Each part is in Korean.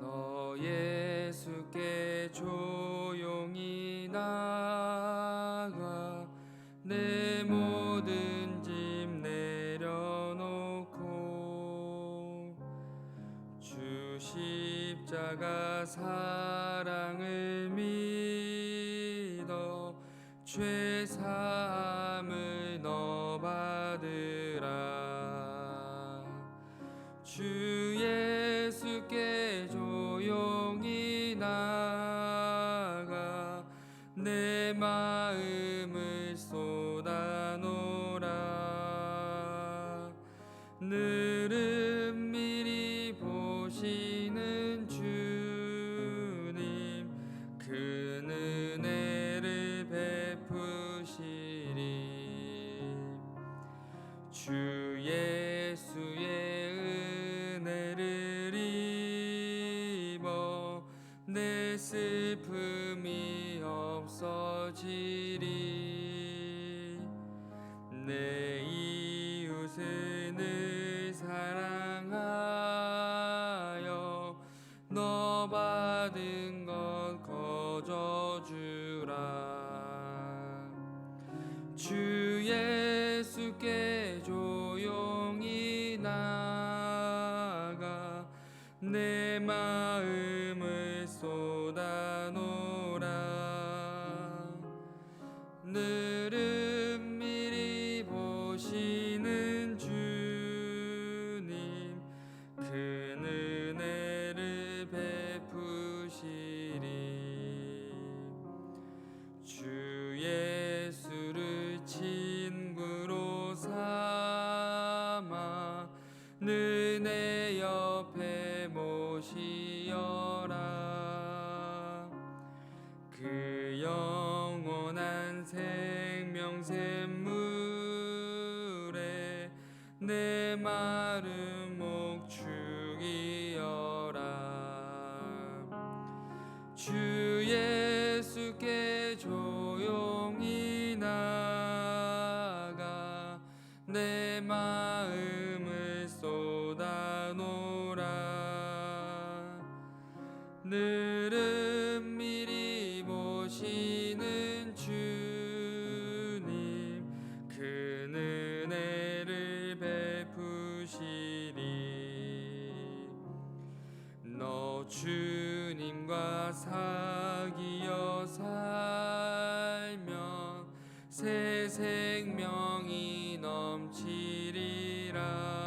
너 예수께 조용히 나가 내 모든 짐 내려놓고 주 십자가 사 마 주 예수께 조용히 나가 내 마음을 쏟아놓으라. 늘 넘치리라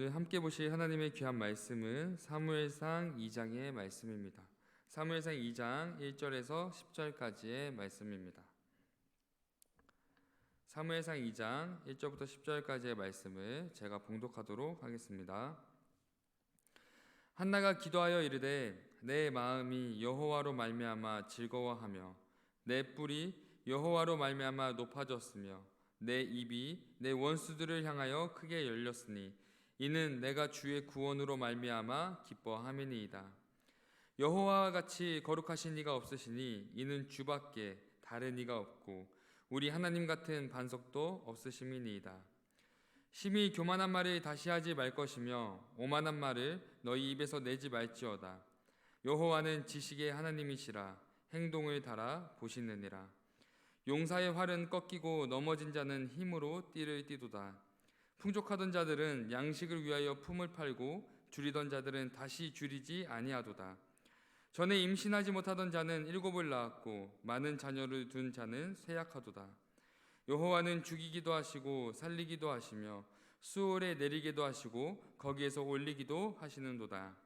오늘 함께 보실 하나님의 귀한 말씀은 사무엘상 2장의 말씀입니다. 사무엘상 2장 1절에서 10절까지의 말씀입니다. 사무엘상 2장 1절부터 10절까지의 말씀을 제가 봉독하도록 하겠습니다. 한나가 기도하여 이르되 내 마음이 여호와로 말미암아 즐거워하며 내 뿔이 여호와로 말미암아 높아졌으며 내 입이 내 원수들을 향하여 크게 열렸으니 이는 내가 주의 구원으로 말미암아 기뻐함이니이다. 여호와와 같이 거룩하신 이가 없으시니 이는 주밖에 다른 이가 없고 우리 하나님 같은 반석도 없으심이니이다. 심히 교만한 말을 다시 하지 말 것이며 오만한 말을 너희 입에서 내지 말지어다. 여호와는 지식의 하나님이시라 행동을 달아 보시느니라. 용사의 활은 꺾이고 넘어진 자는 힘으로 띠를 띠도다. 풍족하던 자들은 양식을 위하여 품을 팔고 줄이던 자들은 다시 줄이지 아니하도다. 전에 임신하지 못하던 자는 일곱을 낳았고 많은 자녀를 둔 자는 쇠약하도다. 여호와는 죽이기도 하시고 살리기도 하시며 수월에 내리기도 하시고 거기에서 올리기도 하시는도다.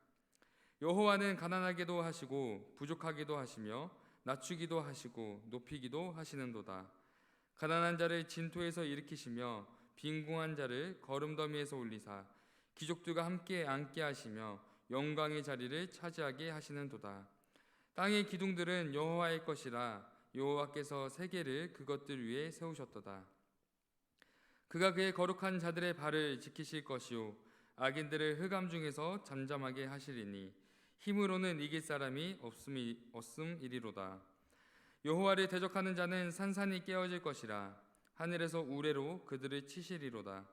여호와는 가난하게도 하시고 부족하게도 하시며 낮추기도 하시고 높이기도 하시는도다. 가난한 자를 진토에서 일으키시며 빈궁한 자를 거름더미에서 올리사 귀족들과 함께 앉게 하시며 영광의 자리를 차지하게 하시는도다. 땅의 기둥들은 여호와의 것이라 여호와께서 세계를 그것들 위에 세우셨도다. 그가 그의 거룩한 자들의 발을 지키실 것이요 악인들을 흑암 중에서 잠잠하게 하시리니 힘으로는 이길 사람이 없음이 없음이리로다. 여호와를 대적하는 자는 산산이 깨어질 것이라 하늘에서 우레로 그들을 치시리로다.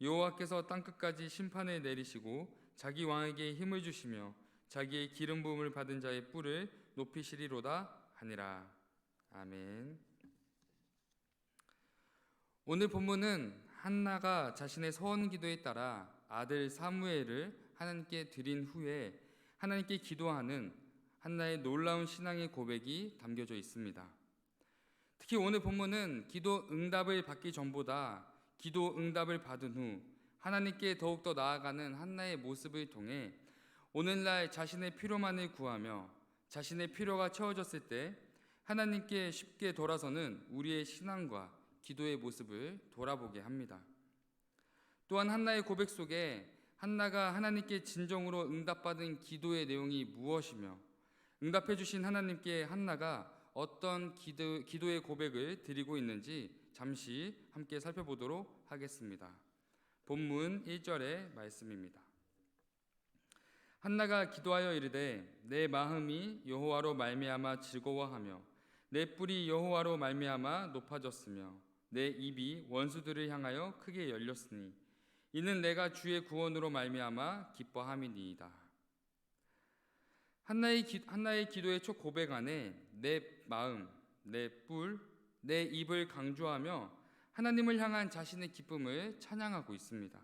여호와께서 땅 끝까지 심판을 내리시고 자기 왕에게 힘을 주시며 자기의 기름 부음을 받은 자의 뿔을 높이시리로다 하니라. 아멘. 오늘 본문은 한나가 자신의 서원 기도에 따라 아들 사무엘을 하나님께 드린 후에 하나님께 기도하는 한나의 놀라운 신앙의 고백이 담겨져 있습니다. 특히 오늘 본문은 기도 응답을 받기 전보다 기도 응답을 받은 후 하나님께 더욱더 나아가는 한나의 모습을 통해 오늘날 자신의 필요만을 구하며 자신의 필요가 채워졌을 때 하나님께 쉽게 돌아서는 우리의 신앙과 기도의 모습을 돌아보게 합니다. 또한 한나의 고백 속에 한나가 하나님께 진정으로 응답받은 기도의 내용이 무엇이며 응답해 주신 하나님께 한나가 어떤 기도, 기도의 고백을 드리고 있는지 잠시 함께 살펴보도록 하겠습니다. 본문 1절의 말씀입니다. 한나가 기도하여 이르되 내 마음이 여호와로 말미암아 즐거워하며 내 뿔이 여호와로 말미암아 높아졌으며 내 입이 원수들을 향하여 크게 열렸으니 이는 내가 주의 구원으로 말미암아 기뻐함이니이다. 한나의, 기, 한나의 기도의 첫 고백 안에 내 마음, 내 뿔, 내 입을 강조하며 하나님을 향한 자신의 기쁨을 찬양하고 있습니다.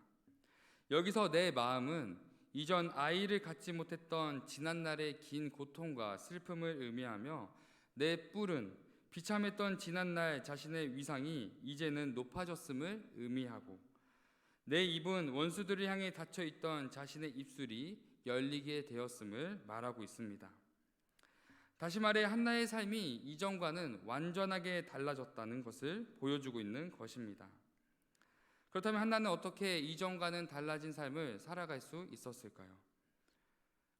여기서 내 마음은 이전 아이를 갖지 못했던 지난날의 긴 고통과 슬픔을 의미하며 내 뿔은 비참했던 지난날 자신의 위상이 이제는 높아졌음을 의미하고 내 입은 원수들을 향해 닫혀 있던 자신의 입술이 열리게 되었음을 말하고 있습니다. 다시 말해 한나의 삶이 이전과는 완전하게 달라졌다는 것을 보여주고 있는 것입니다. 그렇다면 한나는 어떻게 이전과는 달라진 삶을 살아갈 수 있었을까요?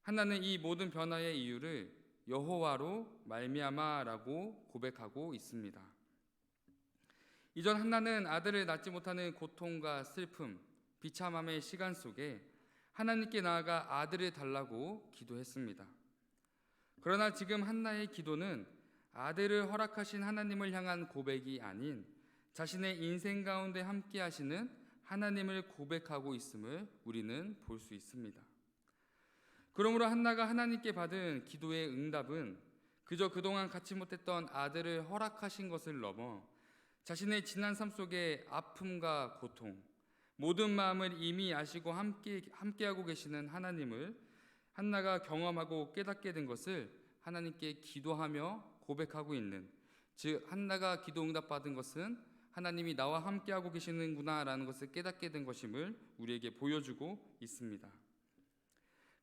한나는 이 모든 변화의 이유를 여호와로 말미암아라고 고백하고 있습니다. 이전 한나는 아들을 낳지 못하는 고통과 슬픔, 비참함의 시간 속에 하나님께 나아가 아들을 달라고 기도했습니다. 그러나 지금 한나의 기도는 아들을 허락하신 하나님을 향한 고백이 아닌 자신의 인생 가운데 함께 하시는 하나님을 고백하고 있음을 우리는 볼 수 있습니다. 그러므로 한나가 하나님께 받은 기도의 응답은 그저 그동안 갖지 못했던 아들을 허락하신 것을 넘어 자신의 지난 삶 속의 아픔과 고통, 모든 마음을 이미 아시고 함께 함께하고 계시는 하나님을 한나가 경험하고 깨닫게 된 것을 하나님께 기도하며 고백하고 있는 즉 한나가 기도 응답 받은 것은 하나님이 나와 함께하고 계시는구나라는 것을 깨닫게 된 것임을 우리에게 보여주고 있습니다.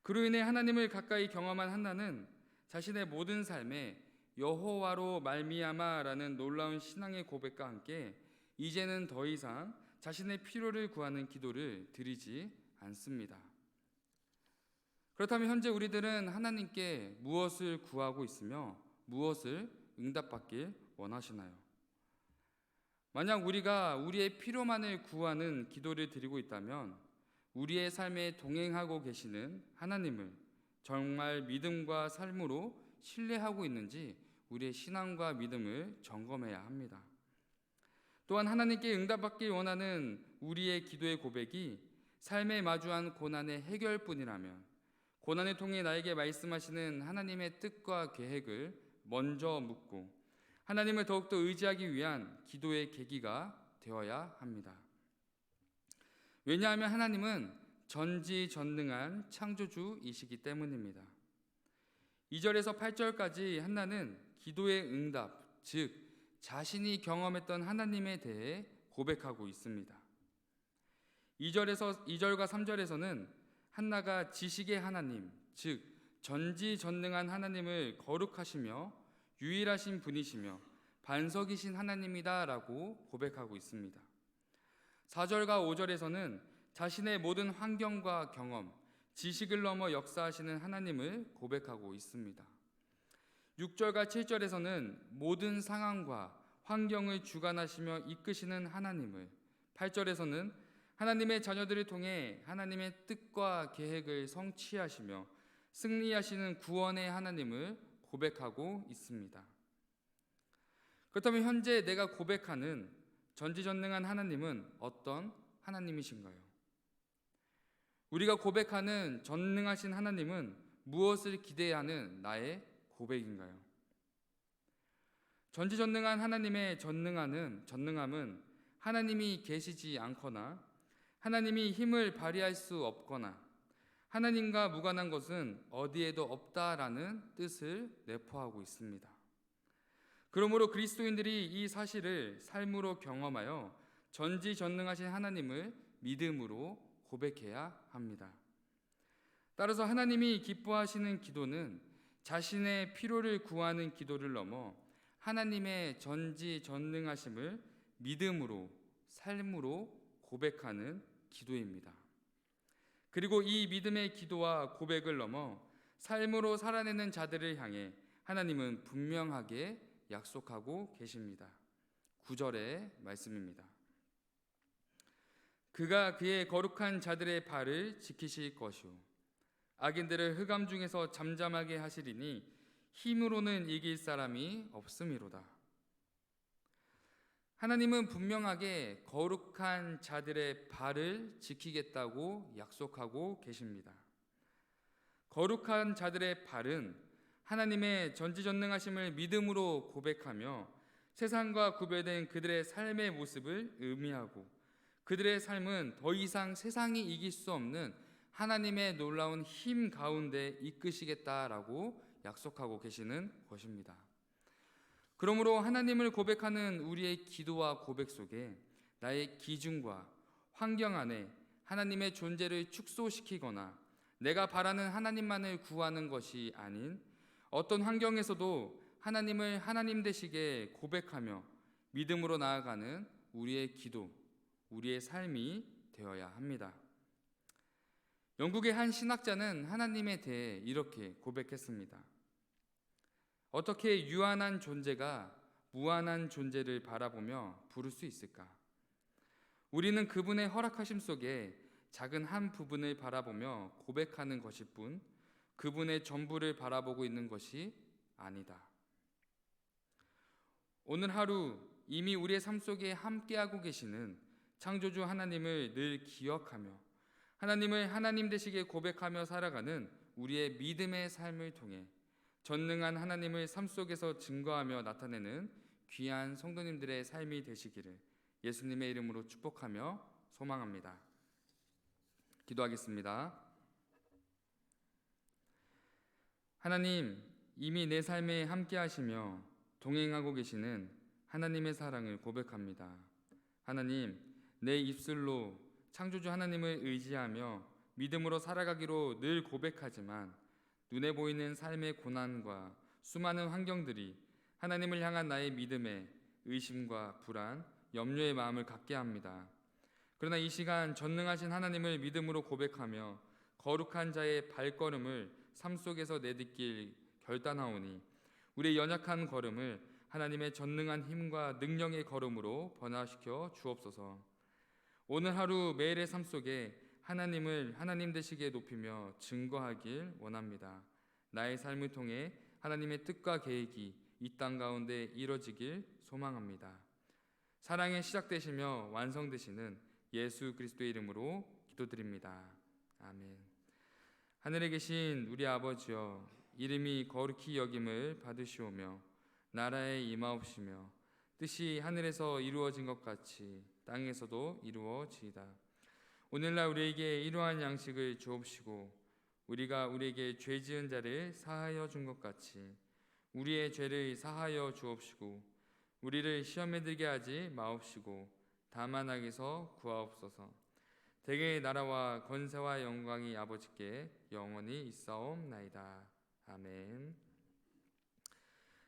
그로 인해 하나님을 가까이 경험한 한나는 자신의 모든 삶에 여호와로 말미암아라는 놀라운 신앙의 고백과 함께 이제는 더 이상 자신의 필요를 구하는 기도를 드리지 않습니다. 그렇다면 현재 우리들은 하나님께 무엇을 구하고 있으며 무엇을 응답받길 원하시나요? 만약 우리가 우리의 필요만을 구하는 기도를 드리고 있다면 우리의 삶에 동행하고 계시는 하나님을 정말 믿음과 삶으로 신뢰하고 있는지 우리의 신앙과 믿음을 점검해야 합니다. 또한 하나님께 응답받길 원하는 우리의 기도의 고백이 삶에 마주한 고난의 해결뿐이라면 고난을 통해 나에게 말씀하시는 하나님의 뜻과 계획을 먼저 묻고 하나님을 더욱더 의지하기 위한 기도의 계기가 되어야 합니다. 왜냐하면 하나님은 전지전능한 창조주이시기 때문입니다. 2절에서 8절까지 한나는 기도의 응답, 즉 자신이 경험했던 하나님에 대해 고백하고 있습니다. 2절에서 2절과 3절에서는 한나가 지식의 하나님, 즉 전지전능한 하나님을 거룩하시며 유일하신 분이시며 반석이신 하나님이다라고 고백하고 있습니다. 4절과 5절에서는 자신의 모든 환경과 경험, 지식을 넘어 역사하시는 하나님을 고백하고 있습니다. 6절과 7절에서는 모든 상황과 환경을 주관하시며 이끄시는 하나님을 8절에서는 하나님의 자녀들을 통해 하나님의 뜻과 계획을 성취하시며 승리하시는 구원의 하나님을 고백하고 있습니다. 그렇다면 현재 내가 고백하는 전지전능한 하나님은 어떤 하나님이신가요? 우리가 고백하는 전능하신 하나님은 무엇을 기대하는 나의 고백인가요? 전지전능한 하나님의 전능하는 전능함은 하나님이 계시지 않거나 하나님이 힘을 발휘할 수 없거나 하나님과 무관한 것은 어디에도 없다라는 뜻을 내포하고 있습니다. 그러므로 그리스도인들이 이 사실을 삶으로 경험하여 전지전능하신 하나님을 믿음으로 고백해야 합니다. 따라서 하나님이 기뻐하시는 기도는 자신의 필요를 구하는 기도를 넘어 하나님의 전지전능하심을 믿음으로 삶으로 고백하는 기도입니다. 그리고 이 믿음의 기도와 고백을 넘어 삶으로 살아내는 자들을 향해 하나님은 분명하게 약속하고 계십니다. 9절의 말씀입니다. 그가 그의 거룩한 자들의 발을 지키실 것이요 악인들을 흑암 중에서 잠잠하게 하시리니 힘으로는 이길 사람이 없음이로다. 하나님은 분명하게 거룩한 자들의 발을 지키겠다고 약속하고 계십니다. 거룩한 자들의 발은 하나님의 전지전능하심을 믿음으로 고백하며 세상과 구별된 그들의 삶의 모습을 의미하고 그들의 삶은 더 이상 세상이 이길 수 없는 하나님의 놀라운 힘 가운데 이끄시겠다라고 약속하고 계시는 것입니다. 그러므로 하나님을 고백하는 우리의 기도와 고백 속에 나의 기준과 환경 안에 하나님의 존재를 축소시키거나 내가 바라는 하나님만을 구하는 것이 아닌 어떤 환경에서도 하나님을 하나님 되시게 고백하며 믿음으로 나아가는 우리의 기도, 우리의 삶이 되어야 합니다. 영국의 한 신학자는 하나님에 대해 이렇게 고백했습니다. 어떻게 유한한 존재가 무한한 존재를 바라보며 부를 수 있을까? 우리는 그분의 허락하심 속에 작은 한 부분을 바라보며 고백하는 것일 뿐 그분의 전부를 바라보고 있는 것이 아니다. 오늘 하루 이미 우리의 삶 속에 함께하고 계시는 창조주 하나님을 늘 기억하며 하나님을 하나님 되시게 고백하며 살아가는 우리의 믿음의 삶을 통해 전능한 하나님을 삶 속에서 증거하며 나타내는 귀한 성도님들의 삶이 되시기를 예수님의 이름으로 축복하며 소망합니다. 기도하겠습니다. 하나님, 이미 내 삶에 함께 하시며 동행하고 계시는 하나님의 사랑을 고백합니다. 하나님, 내 입술로 창조주 하나님을 의지하며 믿음으로 살아가기로 늘 고백하지만 눈에 보이는 삶의 고난과 수많은 환경들이 하나님을 향한 나의 믿음에 의심과 불안, 염려의 마음을 갖게 합니다. 그러나 이 시간 전능하신 하나님을 믿음으로 고백하며 거룩한 자의 발걸음을 삶 속에서 내딛길 결단하오니 우리의 연약한 걸음을 하나님의 전능한 힘과 능력의 걸음으로 변화시켜 주옵소서. 오늘 하루 매일의 삶 속에 하나님을 하나님 되시기에 높이며 증거하길 원합니다. 나의 삶을 통해 하나님의 뜻과 계획이 이 땅 가운데 이루어지길 소망합니다. 사랑의 시작되시며 완성되시는 예수 그리스도의 이름으로 기도드립니다. 아멘. 하늘에 계신 우리 아버지여 이름이 거룩히 여김을 받으시오며 나라에 임하옵시며 뜻이 하늘에서 이루어진 것 같이 땅에서도 이루어지이다. 오늘날 우리에게 이러한 양식을 주옵시고 우리가 우리에게 죄 지은 자를 사하여 준 것 같이 우리의 죄를 사하여 주옵시고 우리를 시험에 들게 하지 마옵시고 다만 악에서 구하옵소서. 대개의 나라와 권세와 영광이 아버지께 영원히 있사옵나이다. 아멘.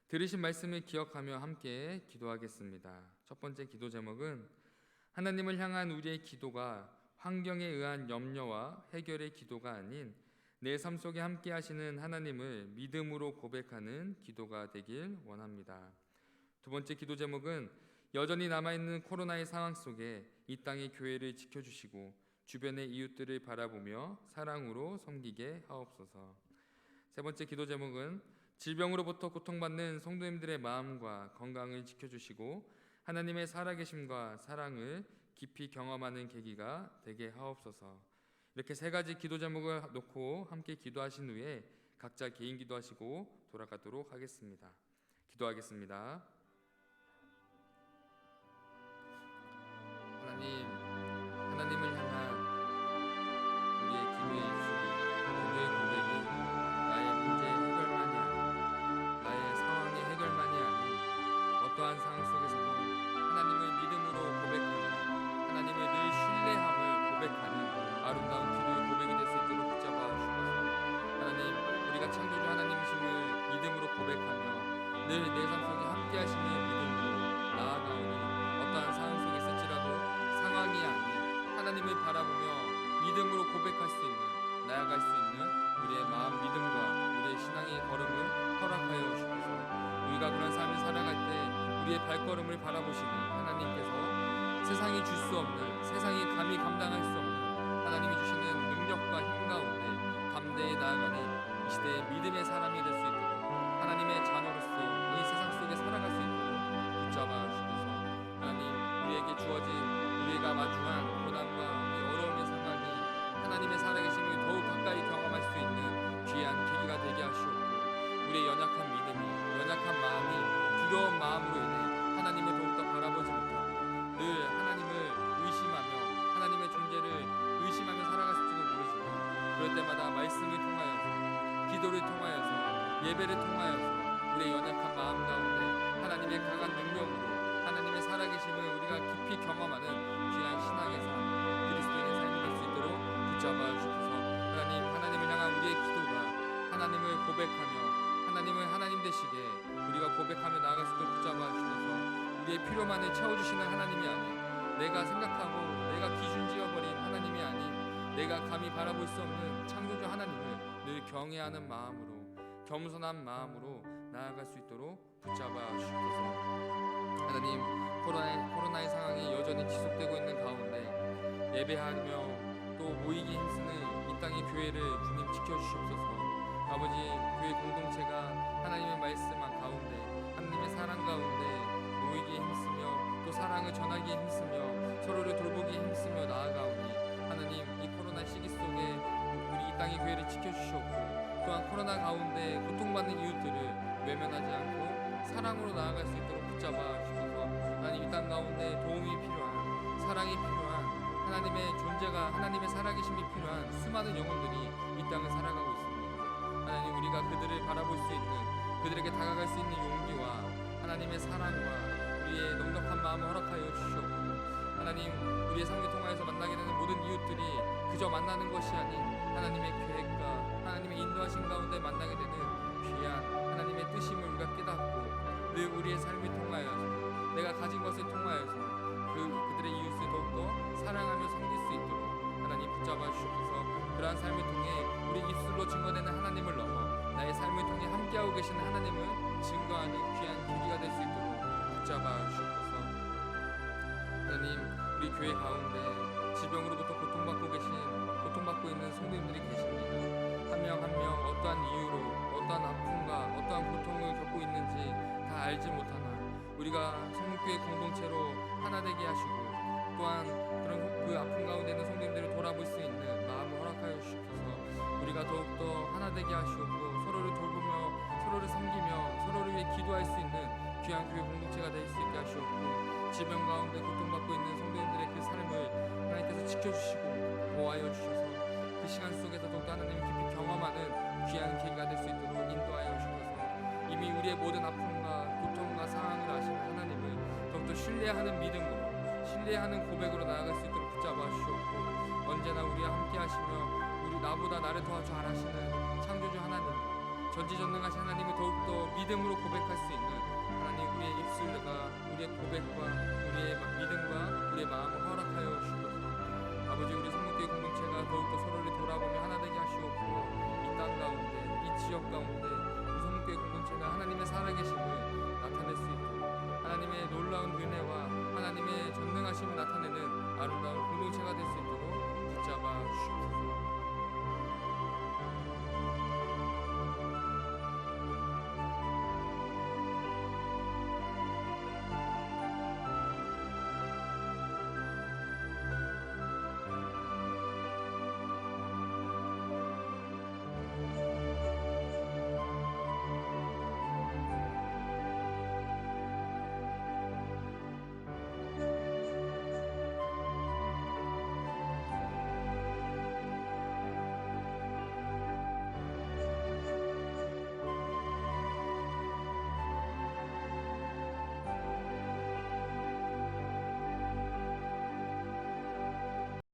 들으신 말씀을 기억하며 함께 기도하겠습니다. 첫 번째 기도 제목은 하나님을 향한 우리의 기도가 환경에 의한 염려와 해결의 기도가 아닌 내 삶 속에 함께 하시는 하나님을 믿음으로 고백하는 기도가 되길 원합니다. 두 번째 기도 제목은 여전히 남아있는 코로나의 상황 속에 이 땅의 교회를 지켜주시고 주변의 이웃들을 바라보며 사랑으로 섬기게 하옵소서. 세 번째 기도 제목은 질병으로부터 고통받는 성도님들의 마음과 건강을 지켜주시고 하나님의 살아계심과 사랑을 깊이 경험하는 계기가 되게 하옵소서. 이렇게 세 가지 기도 제목을 놓고 함께 기도하신 후에 각자 개인 기도하시고 돌아가도록 하겠습니다. 기도하겠습니다. 하나님, 하나님을 향한 우리의 기도의 우리가 창조주 하나님이심을 믿음으로 고백하며 늘 내 삶 속에 함께 하심을 믿음으로 나아가오니 어떠한 상황 속에 있을지라도 상황이 아닌 하나님을 바라보며 믿음으로 고백할 수 있는 나아갈 수 있는 우리의 마음 믿음과 우리의 신앙의 걸음을 허락하여 주셔서. 우리가 그런 삶을 살아갈 때 우리의 발걸음을 바라보시는 하나님께서 세상이 줄 수 없는 세상이 감히 감당할 수 없는 하나님이 주시는 능력과 힘 가운데 담대히 나아가는 이 시대의 믿음의 사람이 될 수 있도록 하나님의 자녀로서 이 세상 속에 살아갈 수 있도록 붙잡아 주셔서 하나님 우리에게 주어진 우리가 마주한 고난과 이 어려움의 상황이 하나님의 살아계심을 더욱 가까이 경험할 수 있는 귀한 계기가 되게 하시옵고 우리의 연약한 믿음이 연약한 마음이 두려운 마음으로 인해 하나님을 더욱더 바라보지 못하고 늘 하나님을 의심하며 하나님의 존재를 의심하며 살아갔을지도 모르지만 그럴 때마다 말씀을 기도를 통하여서 예배를 통하여서 우리의 연약한 마음 가운데 하나님의 강한 능력으로 하나님의 살아계심을 우리가 깊이 경험하는 귀한 신앙의 삶 그리스도인의 삶이 될 수 있도록 붙잡아 주셔서. 하나님 하나님을 향한 우리의 기도가 하나님을 고백하며 하나님을 하나님 되시게 우리가 고백하며 나아갈 수 있도록 붙잡아 주셔서. 우리의 필요만을 채워주시는 하나님이 아닌 내가 생각하고 내가 기준 지어버린 하나님이 아닌 내가 감히 바라볼 수 없는 창조주 하나님을 늘 경외하는 마음으로 겸손한 마음으로 나아갈 수 있도록 붙잡아 주셔서. 하나님 코로나, 코로나의 상황이 여전히 지속되고 있는 가운데 예배하며 또 모이기 힘쓰는 이 땅의 교회를 주님 지켜 주시옵소서. 아버지 교회 공동체가 하나님의 말씀한 가운데 하나님의 사랑 가운데 모이기에 힘쓰며 또 사랑을 전하기에 힘쓰며 서로를 돌보기에 힘쓰며 나아가오니 하나님 이 코로나 시기 땅의 교회를 지켜주시옵고 또한 코로나 가운데 고통받는 이웃들을 외면하지 않고 사랑으로 나아갈 수 있도록 붙잡아 주셔서 하나님 이 땅 가운데 도움이 필요한 사랑이 필요한 하나님의 존재가 하나님의 살아계심이 필요한 수많은 영혼들이 이 땅을 살아가고 있습니다. 하나님 우리가 그들을 바라볼 수 있는 그들에게 다가갈 수 있는 용기와 하나님의 사랑과 우리의 넉넉한 마음을 허락하여 주시옵고 하나님 우리의 삶을 통하여서 만나게 되는 모든 이웃들이 그저 만나는 것이 아닌 하나님의 계획과 하나님의 인도하신 가운데 만나게 되는 귀한 하나님의 뜻임을 우리가 깨닫고 늘 우리의 삶을 통하여서 내가 가진 것을 통하여서 그 그들의 이웃을 더욱더 사랑하며 섬길 수 있도록 하나님 붙잡아 주셔서. 그러한 삶을 통해 우리 입술로 증거되는 하나님을 넘어 나의 삶을 통해 함께하고 계시는 하나님을 증거하는 귀한 계기가 될 수 있도록 붙잡아 주셔서. 하나님 우리 교회 가운데 질병으로부터 고통받고 계신 고통받고 있는 성도님들이 계십니다. 한 명 한 명 어떠한 이유로 어떠한 아픔과 어떠한 고통을 겪고 있는지 다 알지 못하나 우리가 성목교회 공동체로 하나 되게 하시고 또한 그런 그 아픔 가운데 있는 성도님들을 돌아볼 수 있는 마음을 허락하여 주셔서 우리가 더욱더 하나 되게 하시옵고 서로를 돌보며 서로를 섬기며 서로를 위해 기도할 수 있는 귀한 교회 공동체가 될 수 있게 하시옵고 질병 가운데 고통받고 있는 성도님들의 그 삶을 하나님께서 지켜주시고 보호하여 주셔서 그 시간 속에서 더욱더 하나님 깊이 경험하는 귀한 계기가 될 수 있도록 인도하여 주셔서. 이미 우리의 모든 아픔과 고통과 상황을 아시는 하나님을 더욱더 신뢰하는 믿음으로 신뢰하는 고백으로 나아갈 수 있도록 붙잡아 주시옵고 언제나 우리와 함께 하시며 우리 나보다 나를 더 잘하시는 창조주 하나님 전지전능하신 하나님을 더욱더 믿음으로 고백할 수 있는 하나님 우리의 입술과 우리의 고백과 우리의 마- 믿음과 우리의 마음을 허락하여 주시옵소서. 아버지 우리 성목교회 공동체가 더욱더 서로를 돌아보며 하나 되게 하시옵고 이 땅 가운데 이 지역 가운데 우리 성목교회 공동체가 하나님의 살아계심을 나타낼 수 있도록. 하나님의 놀라운 은혜와 하나님의 전능하심을 나타내